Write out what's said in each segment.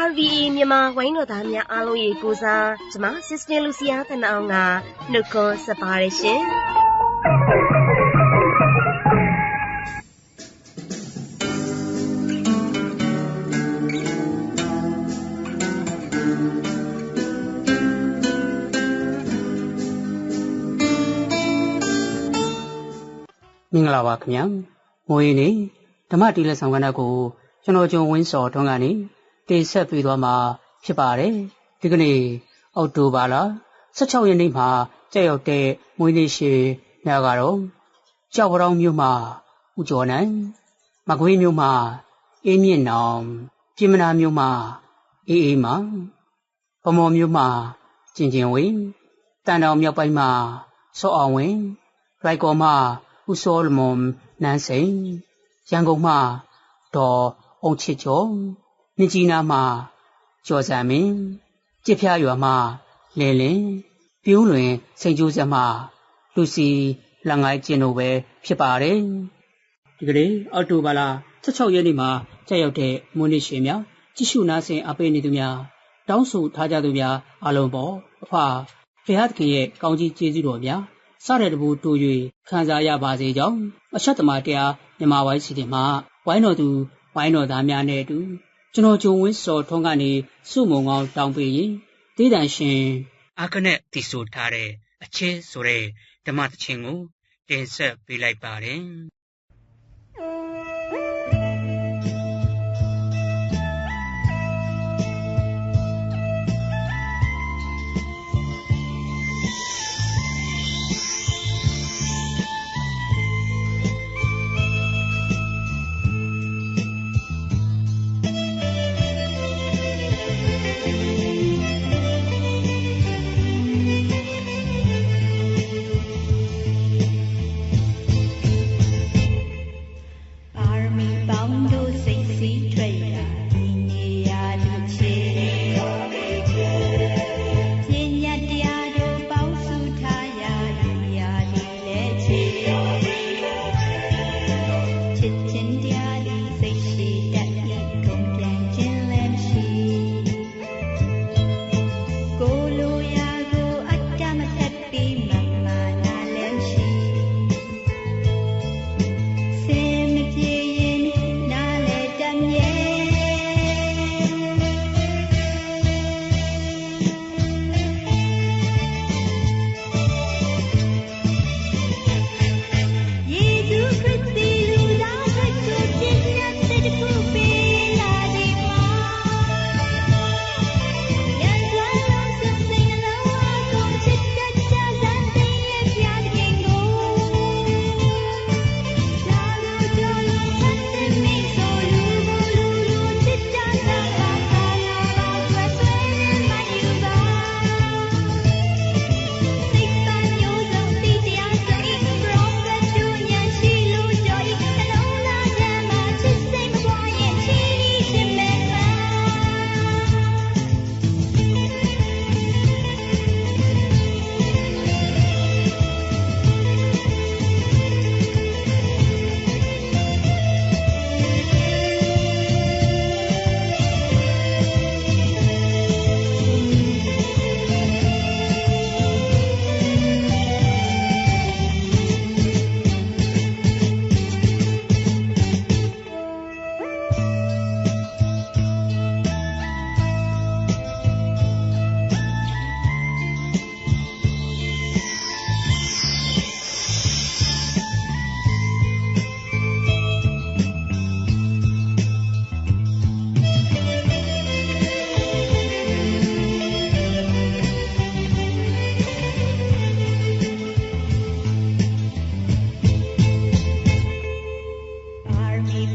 RVE မြန်မာဝိုင်းတော်သားများအားလုံးရေကိုစားကျမ Sister Lucia တနအောင်ကနှုတ်ခွန်းဆက်ပါတယ်ရှင်မင်္ဂလာပါခင်ဗျာမိုးရင်းနေဓမ္မတီလက်ဆောင်ကဏ္ဍကိုကျွန်တော်ကျုံဝင်းစော်ထွန်းကနေ တင်ဆက်ပေးသွားမှာဖြစ်ပါတယ်ဒီကနေ့အောက်တိုဘာလ16ရက်နေ့မှာကျရောက်တဲ့မွေးနေ့ရှင်ညကတော့ကြောက်ပရောင်းမြို့မှာဦးကျော်နိုင်မကွေးမြို့မှာအေးမြင့်နောင်ပြည်မနာမြို့မှာအေးအေးမှာဗမော်မြို့မှာကျင်ကျင်ဝင်းတန်တော်မြောက်ပိုင်းမှာစောအောင်ဝင်းရိုက်ကော်မှာဦးစောလမွန်နန်းစိန်ရန်ကုန်မှာဒေါ်အောင်ချစ်ကျော် မြကြီးနားမှာကျော်စံမင်းကြစ်ဖျားရွာမှာလဲလင်းပြုံးလွင်စိန်ကျိုးဆက်မှာလူစီလငိုင်းကျင်တို့ပဲဖြစ်ပါတယ်ဒီကနေ့အော်တိုဘာလာ16ရက်နေ့မှာကြာရောက်တဲ့မွန်းနေ့ရှင်များကြည့်ရှုနားဆင်အပေးနေသူများတောင်းဆိုထားကြသူများအလုံးပေါ်အဖဖះသခင်ရဲ့ကောင်းကြီးကျေးဇူးတော်များစတဲ့တဘူတူ၍ခံစားရပါစေကြောင်းအချက်သမားတရားမြန်မာဝိုင်းစီတင်မှာဝိုင်းတော်သူဝိုင်းတော်သားများနဲ့အတူ ကျွန်တော်ဂျုံဝင်းစော်ထွန်းကနေစုမုံကောင်းတောင်းပေးရင်ဒေသရှင်အာကနဲ့တီဆိုထားတဲ့အချင်းဆိုတဲ့ဓမ္မသချင်းကိုတင်ဆက်ပေးလိုက်ပါတယ်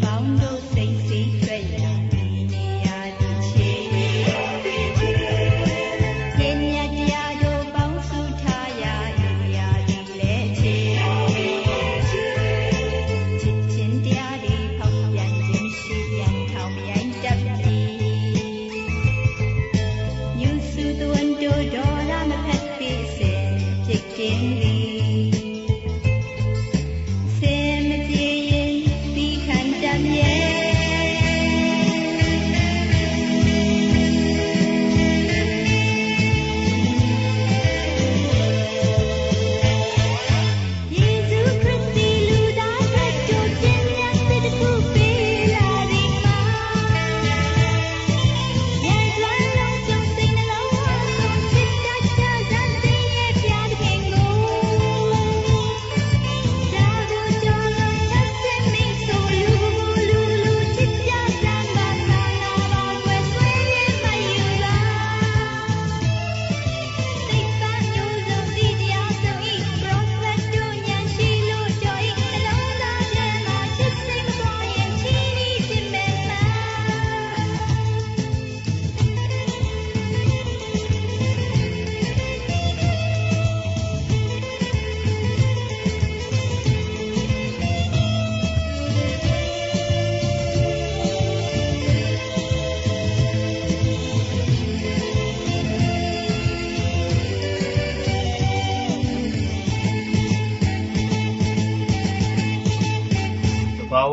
found those things.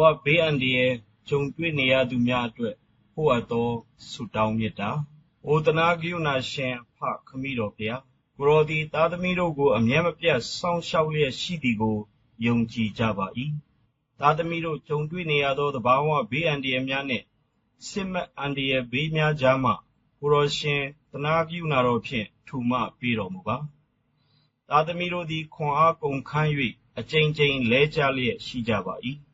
ဝဘေးအန္တရာယ်ကြုံတွေ့နေရသူများအတွက်ပို့အပ်သောဆုတောင်းမေတ္တာ။အိုသနာဂရုဏာရှင်ဖခမည်းတော်ဘုရားကိုရောသည်သားသမီးတို့ကိုအမြဲမပြတ်စောင့်ရှောက်လျက်ရှိသည်ကိုယုံကြည်ကြပါ၏။သားသမီးတို့ကြုံတွေ့နေရသောသဘာဝဘေးအန္တရာယ်များနှင့်စစ်မှတ်အန္တရာယ်ဘေးများကြားမှကိုရောရှင်သနာပြုနာတော်ဖြင့်ထူမပေးတော်မူပါ။သားသမီးတို့သည်ခွန်အားကုန်ခန်း၍အကြိမ်ကြိမ်လဲကြလျက်ရှိကြပါ၏။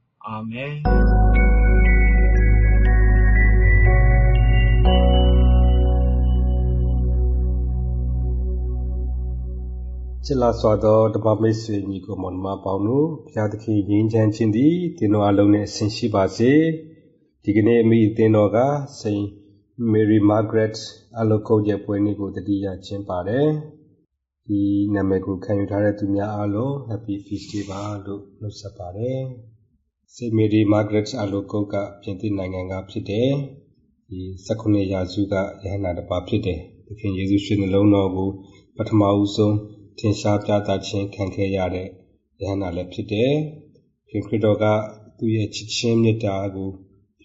အာမင်ချစ်လာစွာသောတပမိတ်ဆွေညီကိုမောင်မပေါင်းတို့ဘုရားသခင်ငြိမ်းချမ်းခြင်းသည်တင်းတော်အလုံးနဲ့ဆင်ရှိပါစေဒီကနေ့အမိတင်းတော်ကစိန်မေရီမာဂရက်အလောကုတ်ရဲ့ပွဲနေ့ကိုတတိယကျင်းပါတယ်ဒီနာမည်ကိုခံယူထားတဲ့သူများအားလုံး Happy Feast Day ပါလို့နှုတ်ဆက်ပါတယ် စိန်မေရီမာဂရက်အလောကုတ်ကပြင်သစ်နိုင်ငံကဖြစ်တယ်ဒီ19ရာစုကယဟနာတစ်ပါးဖြစ်တယ်သခင်ယေရှုရှင်နှလုံးတော်ကိုပထမဦးဆုံးထင်ရှားပြသခြင်းခံခဲ့ရတဲ့ယဟနာလည်းဖြစ်တယ်။ခင်ခရစ်တော်ကသူ့ရဲ့ချစ်ချင်းမေတ္တာကို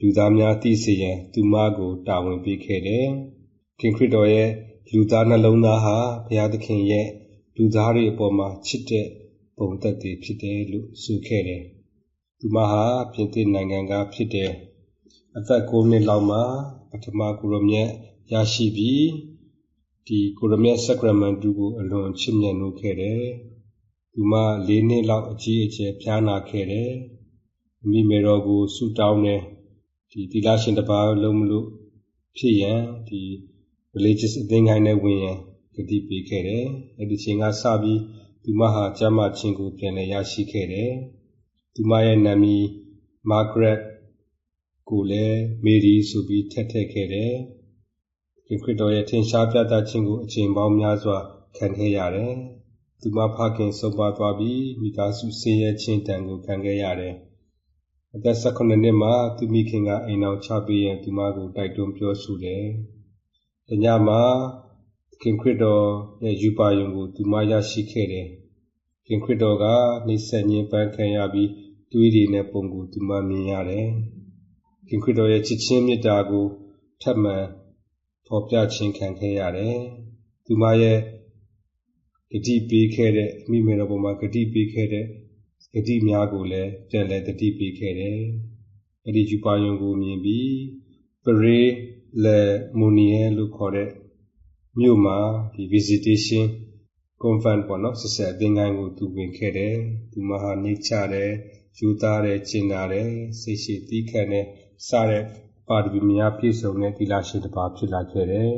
လူသားများသိစေရန်သူမကိုတာဝန်ပေးခဲ့တယ်။ခင်ခရစ်တော်ရဲ့လူသားနှလုံးသားဟာဘုရားသခင်ရဲ့လူသားတွေအပေါ်မှာချစ်တဲ့ပုံသက်တွေဖြစ်တယ်လို့ဆိုခဲ့တယ်။ သူမဟာပြင်သစ်နိုင်ငံကဖြစ်တယ်။အသက်9နှစ်လောက်မှာပထမကုရမြတ်ရရှိပြီးဒီကိုရမြတ်ဆက်ကရမန်တူကိုအလွန်ချစ်မြတ်နိုးခဲ့တယ်။သူမ၄နှစ်လောက်အကြီးအကျယ်ဖျားနာခဲ့တယ်။မိမေတော်ကိုဆူတောင်းတယ်။ဒီသီလရှင်တစ်ပါးလုံးမလို့ဖြစ်ရန်ဒီ religious အသင်းကိုင်းနဲ့ဝင်ရန်ဂတိပေးခဲ့တယ်။အဲဒီချိန်ကစပြီးသူမဟာကျမ်းမာခြင်းကိုပြန်လည်ရရှိခဲ့တယ်။ သူမရဲ့နာမည်မာဂရက်ကိုလည်းမေရီဆိုပြီးထက်ထည့်ခဲ့တယ်။ခင်ခရစ်တော်ရဲ့ထင်ရှားပြသခြင်းကိုအချိန်ပေါင်းများစွာခံခဲ့ရတယ်။သူမဖခင်ဆုံးပါသွားပြီးမိသားစုဆင်းရဲခြင်းတန်ကိုခံခဲ့ရတယ်။အသက်18နှစ်မှာသူမိခင်ကအိမ်အောင်ချပေးရန်သူမကိုတိုက်တွန်းပြောဆိုတယ်။ညမှာခင်ခရစ်တော်ရဲ့ယူပါယုံကိုသူမရရှိခဲ့တယ်။ခင်ခရစ်တော်ကနှိမ့်ဆက်ညင်ပန်းခံရပြီး တွေးရည်နဲ့ပုံကိုသူမမြင်ရတယ်။ခင်ခရစ်တော်ရဲ့ချစ်ချင်းမေတ္တာကိုထပ်မံဖော်ပြခြင်းခံခဲ့ရတယ်။သူမရဲ့ဂတိပေးခဲ့တဲ့အမိမေတော်ပေါ်မှာဂတိပေးခဲ့တဲ့ဂတိများကိုလည်းပြန်လည်တတိပေးခဲ့တယ်။အဲ့ဒီယူပါယုံကိုမြင်ပြီးပရေလေမိုနီယလို့ခေါ်တဲ့မြို့မှာဒီ visitation convent ပေါ့နော်ဆက်ဆက်အသင်္ကန်းကိုသူဝင်ခဲ့တယ်။သူမဟာနေချတယ်၊ ယူသားတယ်၊ကျင်နာတယ်၊စိတ်ရှိသီးခံတယ်စတဲ့ပါရမီများပြည့်စုံတဲ့သီလရှင်တစ်ပါးဖြစ်လာခဲ့တယ်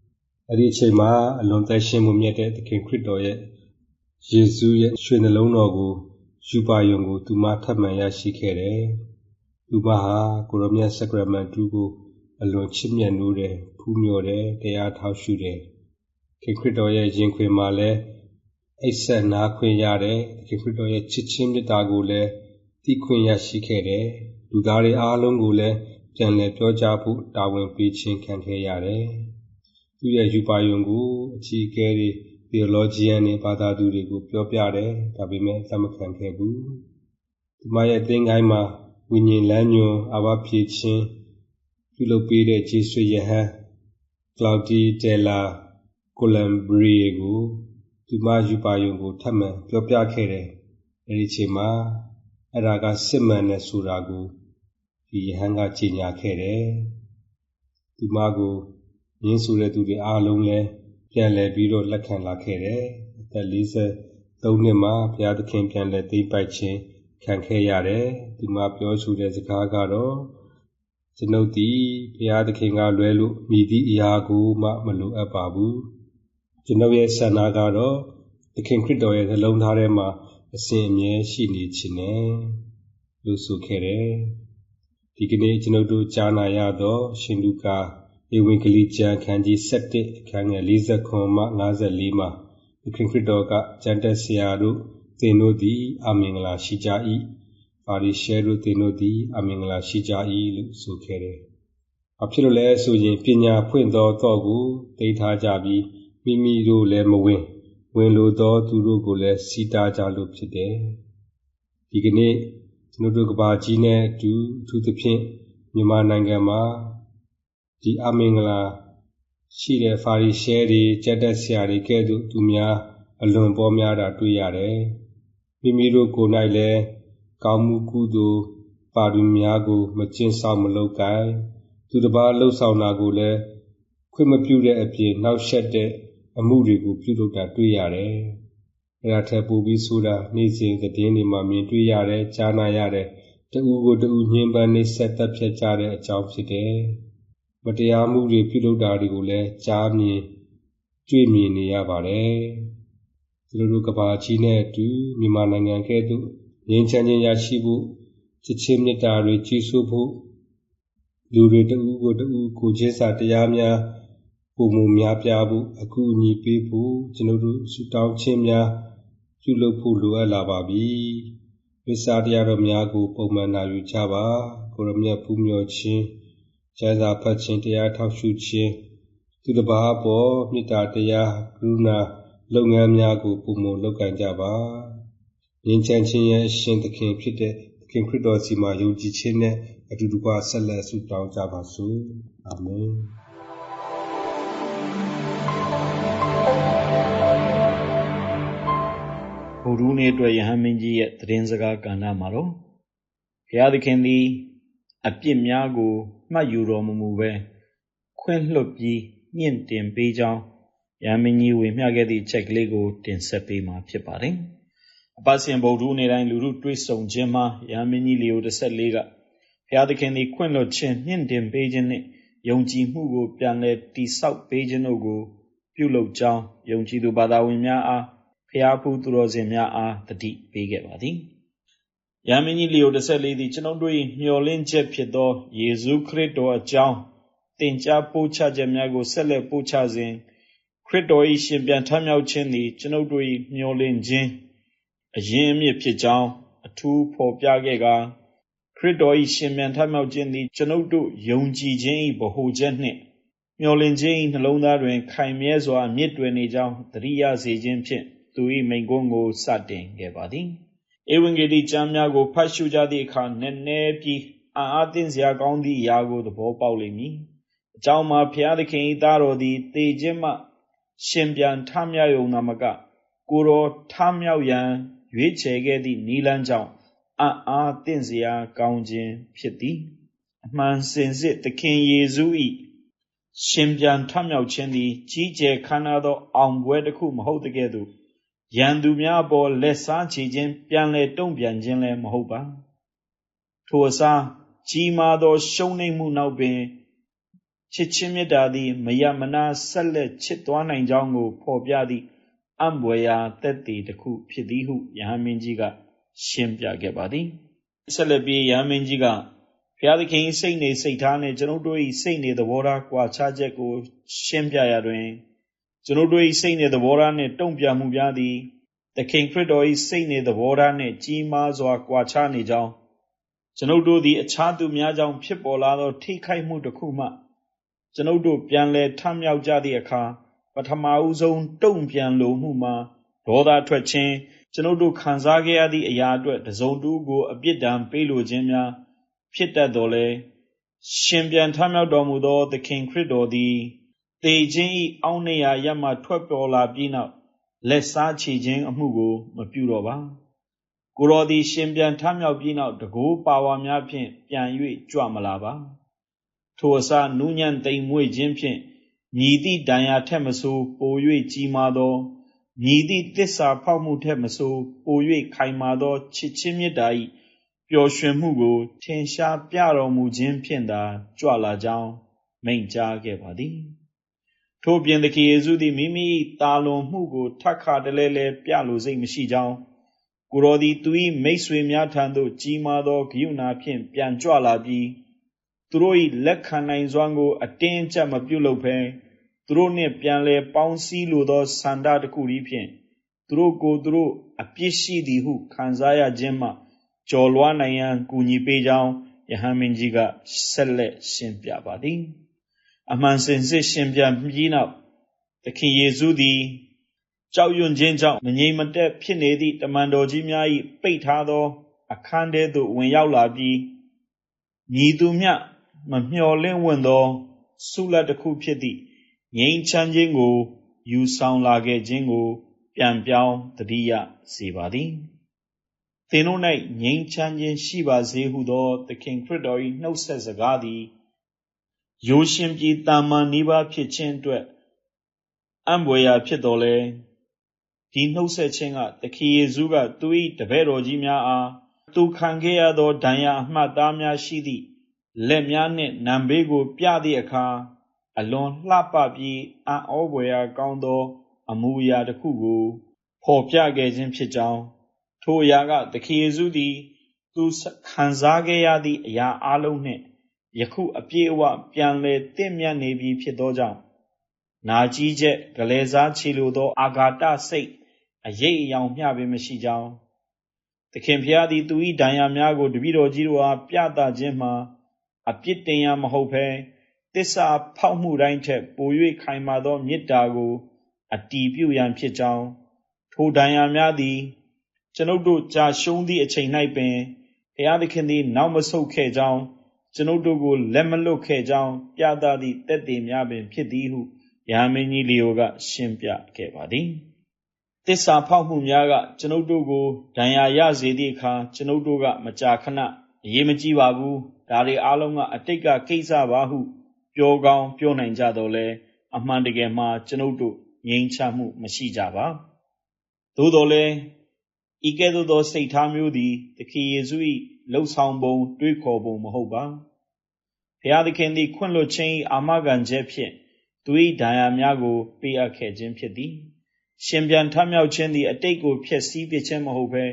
။အဲ့ဒီအချိန်မှာအလွန်သက်ရှင်မှုမြတ်တဲ့သခင်ခရစ်တော်ရဲ့ယေရှုရဲ့ရွှေနှလုံးတော်ကိုယူပါယုံကိုသူမထပ်မံရရှိခဲ့တယ်။သူမဟာကိုရောမြတ်စကရမန်တူကိုအလွန်ချစ်မြတ်နိုးတယ်ဖူးမြော်တယ်တရားထောက်ရှုတယ်။ခင်ခရစ်တော်ရဲ့ရင်ခွင်မှာလည်းအိတ်ဆက်နာခွင့်ရတယ်။ခင်ခရစ်တော်ရဲ့ချစ်ချင်းမေတ္တာကိုလည်း သိခွင့်ရရှိခဲ့တယ်။လူသားတွေအားလုံးကိုလည်းပြန်လည်ပြောကြားဖို့တာဝန်ပေးခြင်းခံခဲ့ရတယ်။သူရဲ့ယူပါယုံကိုအကြီးအကဲတွေ theologian တွေဘာသာသူတွေကိုပြောပြတယ်ဒါပေမဲ့လက်မခံခဲ့ဘူးဒီမရဲ့သင်္ကိုင်းမှာဝိညာဉ်လမ်းညွန်အဘဖြည့်ခြင်းပြုလုပ်ပေးတဲ့ဂျေဆွေယဟန်ကလောက်တီတယ်လာကိုလမ်ဘရီကိုဒီမယူပါယုံကိုထပ်မံပြောပြခဲ့တယ်အဲဒီအချိန်မှာ အဲ့ဒါကစစ်မှန်တဲ့ဆိုတာကိုဒီယဟန်ကကြေညာခဲ့တယ်ဒီမကိုရင်းဆိုတဲ့သူတွေအားလုံးလည်းပြန်လည်ပြီးတော့လက်ခံလာခဲ့တယ်။အသက်43နှစ်မှာဘုရားသခင်ပြန်လည်သိမ့်ပိုက်ခြင်းခံခဲ့ရတယ်။ဒီမှာပြောဆိုတဲ့စကားကတော့ကျွန်ုပ်သည်ဘုရားသခင်ကလွဲလို့မြည်သည့်အရာကိုမှမလိုအပ်ပါဘူး။ကျွန်ုပ်ရဲ့ဆန္ဒကတော့သခင်ခရစ်တော်ရဲ့နှလုံးသားထဲမှာ အစဉ်အမြဲရှိနေခြင်းနဲ့လို့ဆိုခဲ့တယ်။ဒီကနေ့ကျွန်ုပ်တို့ကြားနာရသော ရှင်လူကာဧဝံဂေလိကျမ်းခန်းကြီး7အခန်းငယ်49မှ54မှာသခင်ခရစ်တော်ကကျမ်းတက်ဆရာတို့သင်တို့သည်အမင်္ဂလာရှိကြ၏ပါရီရှဲတို့သင်တို့သည်အမင်္ဂလာရှိကြ၏လို့ဆိုခဲ့တယ်။အဖြစ်လို့လဲဆိုရင်ပညာဖွင့်သောတော့ကိုသိထားကြပြီးမိမိတို့လည်းမဝင် ဝင်လိုသောသူတို့ကိုလည်းစီတာကြလို့ဖြစ်တယ်။ဒီကနေ့ကျွန်တို့ကဘာကြီးနဲ့အတူအထူးသဖြင့်မြန်မာနိုင်ငံမှာဒီအမင်္ဂလာရှိတဲ့ဖာရီရှဲတွေကြက်တက်ဆရာတွေကဲ့သို့သူများအလွန်ပေါ်များတာတွေ့ရတယ်မိမိတို့ကိုယ်၌လည်းကောင်းမှုကုသိုလ်ပါရမီများကို မကျင့်ဆောင်မလုပ်ကိုင်သူတစ်ပါးလှုပ်ဆောင်တာကိုလည်းခွင့်မပြုတဲ့အပြင်နှောက်ယှက်တဲ့ အမှုတွေကိုပြုလုပ်တာတွေ့ရတယ်။အဲဒါထက်ပိုပြီးဆိုတာနေ့စဉ်သတင်းတွေမှာမြင်တွေ့ရတယ်ကြားနာရတယ်တဦးကိုတဦးညှဉ်းပန်းနှိပ်စက်တပ်ဖြတ်ကြတဲ့အကြောင်းဖြစ်တယ်။မတရားမှုတွေပြုလုပ်တာတွေကိုလည်းကြားမြင်တွေ့မြင်နေရပါတယ်။ဒီလိုလိုကဘာကြီးနဲ့အတူမြန်မာနိုင်ငံကဲ့သို့ငြိမ်းချမ်းခြင်းရရှိဖို့ချစ်ချင်းမေတ္တာတွေကြီးစိုးဖို့လူတွေတဦးကိုတဦးကိုချင်းစာတရားများ ပုံမူများပြဖို့အကူအညီပေးဖို့ကျွန်တော်တို့ဆုတောင်းခြင်းများပြုလုပ်ဖို့လိုအပ်လာပါပြီ။ဝိစာတရားတော်များကို ပုံမှန်နာယူကြပါကိုရမြတ်ပူးမြော်ခြင်းကျမ်းစာဖတ်ခြင်းတရားထောက်ရှုခြင်းသူတစ်ပါးပေါ်မေတ္တာတရားကရုဏာလုပ်ငန်းများကိုပုံမလုပ်ကင်ကြပါငြိမ်းချမ်းခြင်းရဲ့အရှင်သခင်ဖြစ်တဲ့သခင်ခရစ်တော်စီမှာယုံကြည်ခြင်းနဲ့အတူတကွဆက်လက်ဆုတောင်းကြပါစို့အာမင် ဘုရုနေ့အတွက်ယဟန်မင်းကြီးရဲ့သတင်းစကားကဏ္ဍမှာတော့ဘုရားသခင်သည် အပြစ်များကိုမှတ်ယူတော်မမူဘဲခွင့်လွှတ်ပြီးမြင့်တင်ပေးကြောင်းရမင်းကြီးဝေမျှခဲ့သည့်ချက်ကလေးကို တင်ဆက်ပေးမှာဖြစ်ပါတယ်။အပတ်စဉ်ဗုဒ္ဓနေ့တိုင်းလူမှုတွေ့ဆုံခြင်းမှာရမင်းကြီးလီယို14ကဘုရားသခင်သည်ခွင့်လွှတ်ခြင်းမြင့်တင်ပေးခြင်းနှင့်ယုံကြည်မှုကိုပြန်လည်တိဆောက်ပေးခြင်းတို့ကို ပြုလုပ်ကြောင်းယုံကြည်သူဘာသာဝင်များအား ဖျားဖူးသူတော်စင်များအားတတိပေးခဲ့ပါသည်။ရဟန်းမင်းကြီးလီယို14သည်ကျွန်ုပ်တို့၏မျှော်လင့်ချက်ဖြစ်သောယေရှုခရစ်တော်အကြောင်းသင်ကြားပို့ချချက်များကိုဆက်လက်ပို့ချစဉ်ခရစ်တော်၏ရှင်ပြန်ထမြောက်ခြင်းသည်ကျွန်ုပ်တို့၏မျှော်လင့်ခြင်းအရင်းအမြစ်ဖြစ်ကြောင်းအထူးဖော်ပြခဲ့ကာခရစ်တော်၏ရှင်ပြန်ထမြောက်ခြင်းသည်ကျွန်ုပ်တို့ယုံကြည်ခြင်း၏ဗဟုချက်နှင့်မျှော်လင့်ခြင်း၏နှလုံးသားတွင်ခိုင်မြဲစွာမြင့်တွယ်နေကြောင်းသတိရစေခြင်းဖြင့် သူ၏မိန့်ခွန်းကိုစတင်ခဲ့ပါသည်။ဧဝံဂေလိကျမ်းများကိုဖတ်ရှုကြသည့်အခါနည်းနည်းပြီးအံ့အားသင့်စရာကောင်းသည့်အရာကိုသဘောပေါက်လိမ့်မည်။အကြောင်းမှာဘုရားသခင်၏သားတော်သည်သေခြင်းမှရှင်ပြန်ထမြောက်ရုံသာမကကိုတော်ထမြောက်ရန်ရွေးချယ်ခဲ့သည့်နီလန်းကြောင့်အံ့အားသင့်စရာကောင်းခြင်းဖြစ်သည်။အမှန်စင်စစ်သခင်ယေရှု၏ရှင်ပြန်ထမြောက်ခြင်းသည်ကြီးကျယ်ခမ်းနားသောအောင်ပွဲတစ်ခုမဟုတ်တဲ့ကဲ့သို့ ရန်သူများအပေါ်လက်စားချေခြင်းပြန်လည်တုံ့ပြန်ခြင်းလည်းမဟုတ်ပါထိုအစားကြီးမားသော ရှုံးနိမ့်မှုနောက်ပင်ချစ်ချင်းမေတ္တာသည်မယမနာဆက်လက်ချစ်သွားနိုင်ကြောင်းကိုဖော်ပြသည့်အံ့ဘွယ်ရာသက်သေတစ်ခုဖြစ်သည်ဟုယဟန်မင်းကြီးက ရှင်းပြခဲ့ပါသည်ဆက်လက်ပြီးယဟန်မင်းကြီးကဘုရားသခင်စိတ်နေစိတ်ထားနဲ့ကျွန်ုပ်တို့၏စိတ်နေသဘောထားကွာခြားချက်ကို ရှင်းပြရတွင် ကျွန်ုပ်တို့၏စိတ်နေသဘောထားနှင့်တုံ့ပြန်မှုများသည်သခင်ခရစ်တော်၏စိတ်နေသဘောထားနှင့်ကြီးမားစွာကွာခြားနေကြောင်းကျွန်ုပ်တို့သည်အခြားသူများကြောင့်ဖြစ်ပေါ်လာသော ထိခိုက်မှုတစ်ခုမှကျွန်ုပ်တို့ပြန်လည်ထမြောက်ကြသည့်အခါပထမဦးဆုံးတုံ့ပြန်လိုမှုမှာဒေါသထွက်ခြင်းကျွန်ုပ်တို့ခံစားခဲ့ရသည့်အရာအတွက်တစုံတဦးကိုအပြစ်ဒဏ်ပေးလိုခြင်းများဖြစ်တတ်တော်လဲရှင်ပြန်ထမြောက်တော်မူသောသခင်ခရစ်တော်သည် တေခြင်း၏အောင်းနေရာရမှထွက်ပေါ်လာပြီးနောက်လက်စားချေခြင်းအမှုကိုမပြုတော့ပါကိုတော်သည်ရှင်ပြန်ထမြောက်ပြီးနောက်တကိုးပါဝါများဖြင့်ပြန်၍ကြွမလာပါထိုအစားနူးညံ့သိမ်မွေ့ခြင်းဖြင့်မြည်သည့်တန်ရာထက်မဆိုပို၍ကြီးမားသောမြည်သည့်တစ္ဆာဖောက်မှုထက်မဆိုပို၍ခိုင်မာသောချစ်ချင်းမေတ္တာ၏ပျော်ရွှင်မှုကိုထင်ရှားပြတော်မူခြင်းဖြင့်သာကြွလာကြောင်းမိန့်ကြားခဲ့ပါသည် ထို့ပြင်သခင်ယေရှုသည်မိမိတာလွန်မှုကိုထပ်ခါတလဲလဲပြလိုစိတ်မရှိကြောင်းကိုတော်သည်သူ၏မိတ်ဆွေများထံသို့ကြီးမားသောဂရုဏာဖြင့်ပြန်ကြွလာပြီးသူတို့၏လက်ခံနိုင်စွမ်းကို အတင်းအကျပ်မပြုလုပ်ဘဲသူတို့နှင့်ပြန်လည်ပေါင်းစည်းလိုသောဆန္ဒတစ်ခု၏ဖြင့်သူတို့ကိုသူတို့အပြစ်ရှိသည်ဟုခံစားရခြင်းမှကျော်လွှားနိုင်ရန်ကူညီပေးကြောင်းယဟန်မင်းကြီးကဆက်လက်ရှင်းပြပါသည် အမှန်စင်စစ်ရှင်းပြပြီးနောက်သခင်ယေရှုသည်ကြောက်ရွံ့ခြင်းကြောင့်မငြိမ်မသက်ဖြစ်နေသည့်တမန်တော်ကြီးများ၏ပိတ်ထားသော အခန်းထဲသို့ဝင်ရောက်လာပြီးညီသူမျှမမျှော်လင့်ဝင်သောဆုလတ်တစ်ခုဖြစ်သည့်ငြိမ်းချမ်းခြင်းကို ယူဆောင်လာခဲ့ခြင်းကို ပြန်ပြောင်းတတိယစေပါသည်သင်တို့၌ငြိမ်းချမ်းခြင်းရှိပါစေဟုသောသခင်ခရစ်တော်၏နှုတ်ဆက်စကားသည် ရိုးရှင်းပြီးတာမန်နိဗ္ဗာန်ဖြစ်ခြင်းအတွက်အံ့ဘွယ်ရာဖြစ်တော်လဲဒီနှုတ်ဆက်ခြင်းကသခင်ယေရှုကသူ၏တပည့်တော်ကြီးများအားသူခံခဲ့ရသောဒဏ်ရာအမှတ်သားများရှိသည့်လက်များနှင့်နံဘေးကို ပြသည့်အခါအလွန်လှပပြီးအံ့ဩဖွယ်ရာကောင်းသော အမူအရာတစ်ခုကိုဖော်ပြခဲ့ခြင်းဖြစ်ကြောင်းထိုအရာကသခင်ယေရှုသည် သူခံစားခဲ့ရသည့်အရာအလုံးနှင့် ယခုအပြည့်အဝပြန်လည်တင့်မြတ်နေပြီဖြစ်သောကြောင့်နာကြီးချက်ဂလဲစားချီလိုသော အာဃာတစိတ်အရေးအယောင်မျှပင်မရှိကြောင်းသခင်ဖျားသည်သူ၏ဒဏ်ရာများကိုတပည့်တော်ကြီးတို့အားပြသခြင်းမှာအပြစ်တင်ရမဟုတ်ဘဲတစ္ဆာဖောက်မှုတိုင်းထက်ပို၍ခိုင်မာသောမေတ္တာကိုအတီးပြုရန်ဖြစ်ကြောင်းထိုဒဏ်ရာများသည် ကျွန်ုပ်တို့ကြာရှုံးသည့်အချိန်၌ပင်ဘုရားသခင်သည် နောက်မဆုတ်ခဲ့ကြောင်း ကျွန်ုပ်တို့ကိုလက်မလွတ်ခဲ့ကြောင်းပြသသည့်တက်တည်များပင် ဖြစ်သည်ဟုယာမင်းကြီးလီယိုက ရှင်းပြခဲ့ပါသည်တစ္ဆာဖောက်မှုများက ကျွန်ုပ်တို့ကိုဒဏ်ရာရစေသည့်အခါကျွန်ုပ်တို့က မကြာခဏအရေးမကြီးပါဘူးဒါတွေအားလုံးကအတိတ်ကကိစ္စပါဟုပြောကောင်းပြောနိုင်ကြတော့လဲအမှန်တကယ်မှာကျွန်ုပ်တို့ငြိမ်းချမှုမရှိကြပါသို့တော်လဲ ဤကဲ့သို့သောစိတ်ထားမျိုးသည်သခင်ယေရှု၏လှုပ်ဆောင်ပုံ တွေးခေါ်ပုံမဟုတ်ပါဘုရားသခင်သည်ခွင့်လွှတ်ခြင်းအာမခံချက်ဖြင့်သူ၏ဒဏ်ရာများကို ပေးအပ်ခဲ့ခြင်းဖြစ်သည်ရှင်ပြန်ထမြောက်ခြင်းသည်အတိတ်ကိုဖျက်ဆီးပစ်ခြင်းမဟုတ်ဘဲ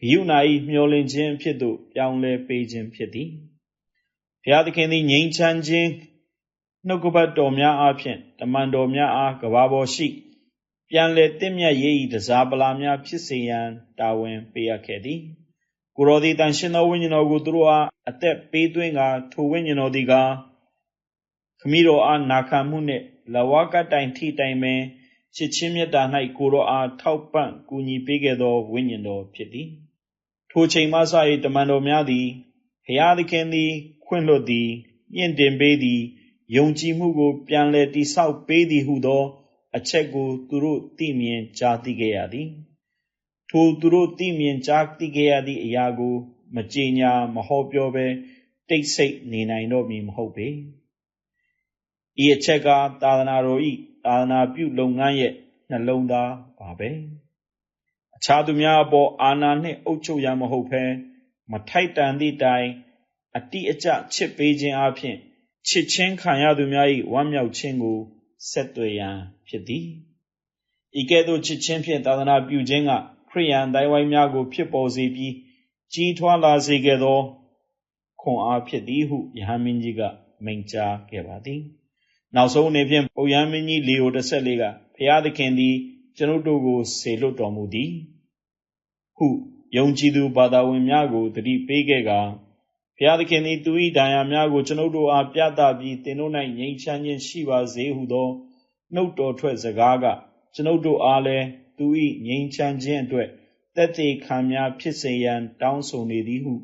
ဂယုဏ၏မျောလင့်ခြင်းဖြစ်သို့ပြောင်းလဲပေးခြင်းဖြစ်သည်ဘုရားသခင်သည်ငြိမ်းချမ်းခြင်းနှုတ်ကပတ်တော်များအားဖြင့်တမန်တော်များအားကဘာပေါ်ရှိ ပြန်လေတင့်မြတ်ရေးဤတစားပလာများဖြစ်စေရန်တာဝန်ပေးအပ်ခဲ့သည်ကိုရောသည်တန်ရှင်သောဝိညာဉ်တော်ကိုသူတို့အားအသက်ပေးသွင်းကာထိုဝိညာဉ်တော်သည်ကခမည်းတော်အားနာခံမှုနှင့်လဝကတိုင်ထိတိုင်ပင်ချစ်ချင်းမြတ်တာ၌ကိုတော်အားထောက်ပံ့ကူညီပေးခဲ့သောဝိညာဉ်တော်ဖြစ်သည်ထိုချိန်မှစ၍တမန်တော်များသည်ဘုရားသခင်သည် ခွင့်လွှတ်သည်မြင့်တင်ပေးသည်ယုံကြည်မှုကို ပြန်လည်တိဆောက်ပေးသည်ဟုသော အချက်ကို သူတို့သိမြင်ကြားသိခဲ့ရသည်ထိုသူတို့သိမြင်ကြားသိခဲ့ရသည့်အရာကို မကြေညာမဟောပြောဘဲတိတ်ဆိတ်နေနိုင်တော့မည်မဟုတ်ပေဤအချက်ကသာသနာတော်ဤသာသနာပြုလုပ်ငန်းရဲ့နှလုံးသားပါပဲအခြားသူများအပေါ်အာဏာနှင့်အုပ်ချုပ်ရမဟုတ်ဘဲမထိုက်တန်သည့်တိုင်အတိအကျချစ်ပေးခြင်းအပြင်ချစ်ချင်းခံရသူများ၏ဝမ်းမြောက်ခြင်းကို ဆက်သွယ်ရန်ဖြစ်သည်ဤကဲ့သို့ချစ်ချင်းဖြင့်သာသနာပြုခြင်းကခရိယန်တိုင်းဝိုင်းများကို ဖြစ်ပေါ်စေပြီးကြီးထွားလာစေခဲ့သောခွန်အားဖြစ်သည်ဟုယဟန်မင်းကြီးကမိန့်ကြားခဲ့ပါသည်နောက်ဆုံးအနေဖြင့်ပုပ်ရဟန်းမင်းကြီးလေယို14ကဖျားသခင်သည် ကျွန်ုပ်တို့ကိုဆေလွတ်တော်မူသည် ဟုယုံကြည်သူဘာသာဝင်များကိုတတိပေးခဲ့က ဘုရားသခင်သည်သူ၏ဒဏ်ရာများကိုကျွန်ုပ်တို့အားပြသပြီးသင်တို့၌ငြိမ်းချမ်းခြင်းရှိပါစေဟုသောနှုတ်တော်ထွက်စကားကကျွန်ုပ်တို့အားလည်းသူ၏ငြိမ်းချမ်းခြင်းအတွက်သက်သေခံများဖြစ်စေရန် တောင်းဆိုနေသည်ဟု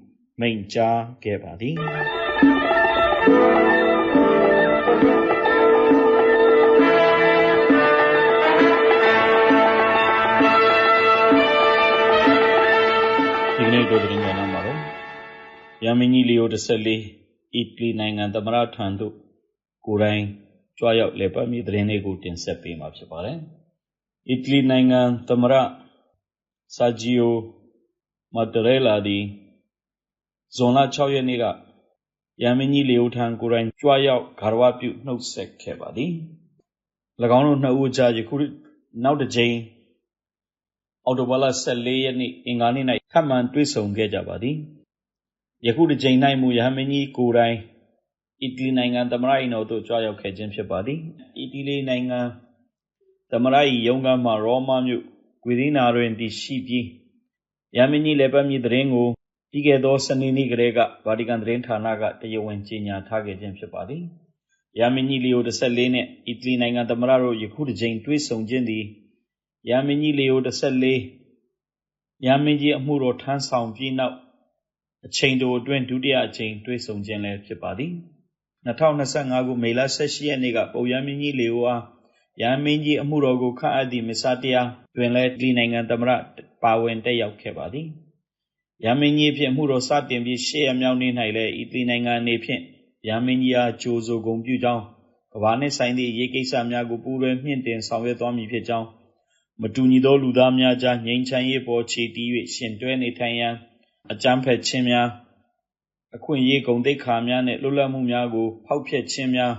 မိန့်ကြားခဲ့ပါသည် ရမင်းကြီးလီယို14အီတလီနိုင်ငံသမရထံသို့ကိုယ်တိုင်ကြွားရောက်လေပတ်မိသတင်းလေးကိုတင်ဆက်ပေးမှာဖြစ်ပါတယ်။အီတလီနိုင်ငံသမရဆာဂျီယိုမတ်တရဲလာဒီဇွန်လ6ရက်နေ့ကရမင်းကြီးလီယိုထံကိုယ်တိုင်ကြွားရောက်ဂါရဝပြုနှုတ်ဆက်ခဲ့ပါသည်။၎င်းတို့နှစ်ဦးကြားယခုနောက်တစ်ကြိမ်အော်တိုဘာလ14ရက်နေ့အင်္ဂါနေ့၌ထပ်မံတွေ့ဆုံခဲ့ကြပါသည် ယခုတစ်ကြိမ်၌မူရဟန်းမင်းကြီးကိုယ်တိုင်အီတလီနိုင်ငံသမရအိမ်တော်သို့ကြွရောက်ခဲ့ခြင်းဖြစ်ပါသည်အီတလီနိုင်ငံသမရ၏ရုံးခန်းမှာရောမမြို့ဂွေဒီနာတွင်တည်ရှိပြီးရဟန်းမင်းကြီးလည်းပတ်မြစ်သတင်းကိုပြီးခဲ့သောစနေနေ့ကလေးကဗာတီကန်သတင်းဌာနကတရားဝင်ကြေညာထားခဲ့ခြင်းဖြစ်ပါသည်ရဟန်းမင်းကြီးလီယို14နှင့်အီတလီနိုင်ငံသမရတို့ယခုတစ်ကြိမ်တွေ့ဆုံခြင်းသည်ရမင်းကြီးလေယို14ရမင်းကြီးအမှုတော်ထမ်းဆောင်ပြီးနောက် အချိန်တိုအတွင်းဒုတိယအချိန်တွေ့ဆုံခြင်းလည်းဖြစ်ပါသည်2025ခုမေလ18ရက်နေ့ကပုပ်ရမင်းကြီးလေယိုအားရမင်းကြီးအမှုတော်ကိုခန့်အပ်သည့်မစ္စတရားတွင်လည်းဒီနိုင်ငံသမရပါဝင်တက်ရောက်ခဲ့ပါသည်ရမင်းကြီးဖြင့်အမှုတော်စတင်ပြီးရှေ့ရမြောက်နေ့၌လည်းဤဒီနိုင်ငံအနေဖြင့်ရမင်းကြီးအားကြိုးဆိုဂုဏ်ပြုကြောင်းကဘာနှင့်ဆိုင်သည့်ရေးကိစ္စများကိုပူးတွဲမြင့်တင်ဆောင်ရွက်သွားမည်ဖြစ်ကြောင်းမတူညီသောလူသားများကြားငြိမ်းချမ်းရေးပေါ်ခြေတည်၍ရှင်တွဲနေထိုင်ရန် အကြမ်းဖက်ခြင်းများအခွင့်အရေးဂုဏ်သိက္ခာများနှင့်လွတ်လပ်မှုများကို ဖောက်ဖျက်ခြင်းများ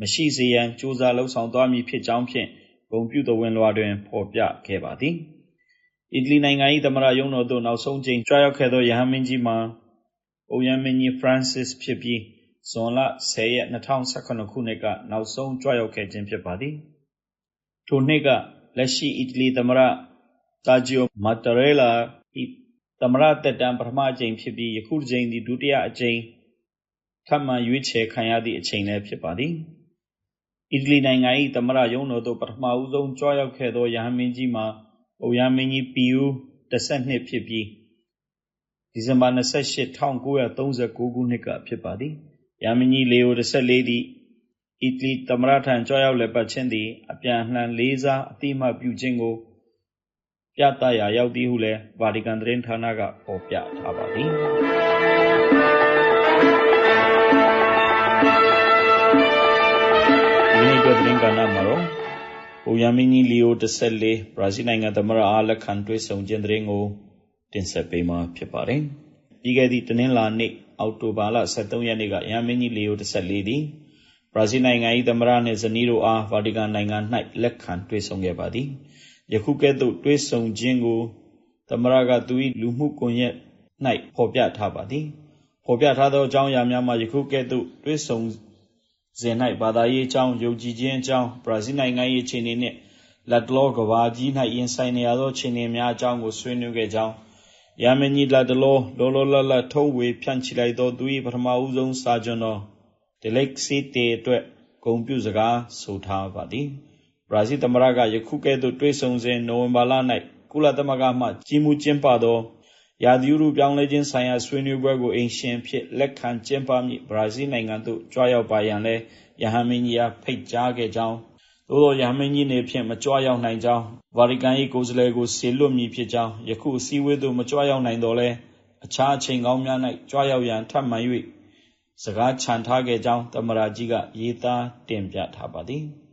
မရှိစေရန်ကြိုးစားလှုံ့ဆော်သွားမည်ဖြစ်ကြောင်းဖြင့်ဂုဏ်ပြုတော်ဝင်လွှာတွင်ဖော်ပြခဲ့ပါသည်အီတလီနိုင်ငံ၏သမ္မတရုံးတော်သို့နောက်ဆုံးကြိမ်ကြွရောက်ခဲ့သောယဟန်မင်းကြီးမှာအိုယန်မင်းကြီး Francis ဖြစ်ပြီးဇွန်လ10ရက်2019ခုနှစ်ကနောက်ဆုံးကြွရောက်ခဲ့ခြင်းဖြစ်ပါသည်ထိုနှစ်ကလက်ရှိအီတလီသမ္မတတာဂျီယိုမာတရဲလာ၏ သမ္မတသက်တမ်းပထမအကြိမ်ဖြစ်ပြီးယခုတစ်ကြိမ်သည်ဒုတိယအကြိမ်ထပ်မံရွေးချယ်ခံရသည့်အချိန်လည်းဖြစ်ပါသည်အီတလီနိုင်ငံ၏သမ္မတရုံးတော်သို့ပထမဦးဆုံးကြွရောက်ခဲ့သောယဟန်မင်းကြီးမှာအိုယမင်းကြီးပီယူ12ဖြစ်ပြီးဒီဇင်ဘာ28 1939ခုနှစ်ကဖြစ်ပါသည်ယမင်းကြီးလေယို14သည်အီတလီသမ္မတထံကြွရောက်လည်ပတ်ခြင်းသည်အပြန်အလှန်လေးစားအတိအမှတ်ပြုခြင်းကို ပြသရာရောက်သည်ဟုလည်းဗာတီကန်သတင်းဌာနကဖော်ပြထားပါသည်ဒီနေ့ကသတင်းကဏ္ဍမှာတော့အိုယာမီနီလီယို14ဘရာဇီးနိုင်ငံသမ္မတအားလက်ခံတွေ့ဆုံခြင်းသတင်းကိုတင်ဆက်ပေးမှာဖြစ်ပါတယ်။ပြီးခဲ့သည့်တနင်္လာနေ့အောက်တိုဘာလ23ရက်နေ့ကယာမီနီလီယို14သည်ဘရာဇီးနိုင်ငံ၏သမ္မတနှင့်ဇနီးတို့အားဗာတီကန်နိုင်ငံ၌လက်ခံတွေ့ဆုံခဲ့ပါသည် ယခုကဲ့သို့တွေ့ဆုံခြင်းကိုသမ္မတကသူ၏လူမှုကွန်ရက်၌ဖော်ပြထားပါသည်ဖော်ပြထားသောအကြောင်းအရာများမှာယခုကဲ့သို့တွေ့ဆုံစဉ်၌ဘာသာရေးအကြောင်းယုံကြည်ခြင်းအကြောင်းဘရာဇီးနိုင်ငံ၏အခြေအနေနှင့်လက်တလောကဘာကြီး၌ရင်ဆိုင်နေရသောအခြေအနေများအကြောင်းကိုဆွေးနွေးခဲ့ကြောင်းယာမနီလက်တလောလောလောလတ်လတ်ထုံးဝေဖြန့်ချိလိုက်သောသူ၏ပထမဦးဆုံးစာကျွန်တော်ဒလက်စီတေအတွက်ဂုံပြုစကားဆိုထားပါသည် ဘရာဇီးသမ္မတက ယခုကဲ့သို့ တွေ့ဆုံစဉ် နိုဝင်ဘာလ၌ကုလသမဂ္ဂမှ ကြီးမှုကျင်းပသော ရာသီဥတုပြောင်းလဲခြင်းဆိုင်ရာ ဆွေးနွေးပွဲကို အိမ်ရှင်ဖြစ် လက်ခံကျင်းပမည့် ဘရာဇီးနိုင်ငံသို့ ကြွားရောက်ပါရန်လဲယဟန်မင်းကြီးအား ဖိတ်ကြားခဲ့ကြောင်း သို့သောယဟန်မင်းကြီးနေဖြင့် မကြွားရောက်နိုင်ကြောင်း ဗာတီကန်၏ကိုယ်စားလှယ်ကိုဆေလွတ်မည်ဖြစ်ကြောင်း ယခုအစည်းအဝေးသို့ မကြွားရောက်နိုင်တော့လဲအခြားအချိန်ကောင်းများ၌ကြွားရောက်ရန် ထပ်မံ၍စကားချန်ထားခဲ့ကြောင်း သမ္မတကြီးက ရေးသားတင်ပြထားပါသည်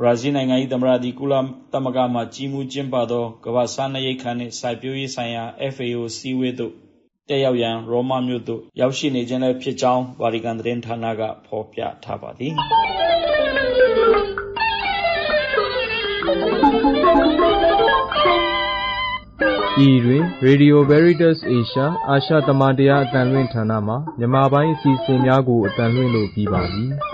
ဘရာဇီးနိုင်ငံ၏သမ္မတသည် ကုလသမဂ္ဂမှ ကြီးမှုကျင်းပသော ကမ္ဘာစားနပ်ရိက္ခာနှင့် စိုက်ပျိုးရေးဆိုင်ရာ FAO စည်းဝေးသို့ တက်ရောက်ရန် ရောမမြို့သို့ ရောက်ရှိနေခြင်းလည်းဖြစ်ကြောင်း ဗာတီကန်သတင်းဌာနက ဖော်ပြထားပါသည် ဤတွင် Radio Veritas Asia အာရှသမတရားအတန်လွင့်ဌာနမှ မြန်မာပိုင်းအစီအစဉ်များကိုအတန်လွင့်လို့ပြီးပါပြီ။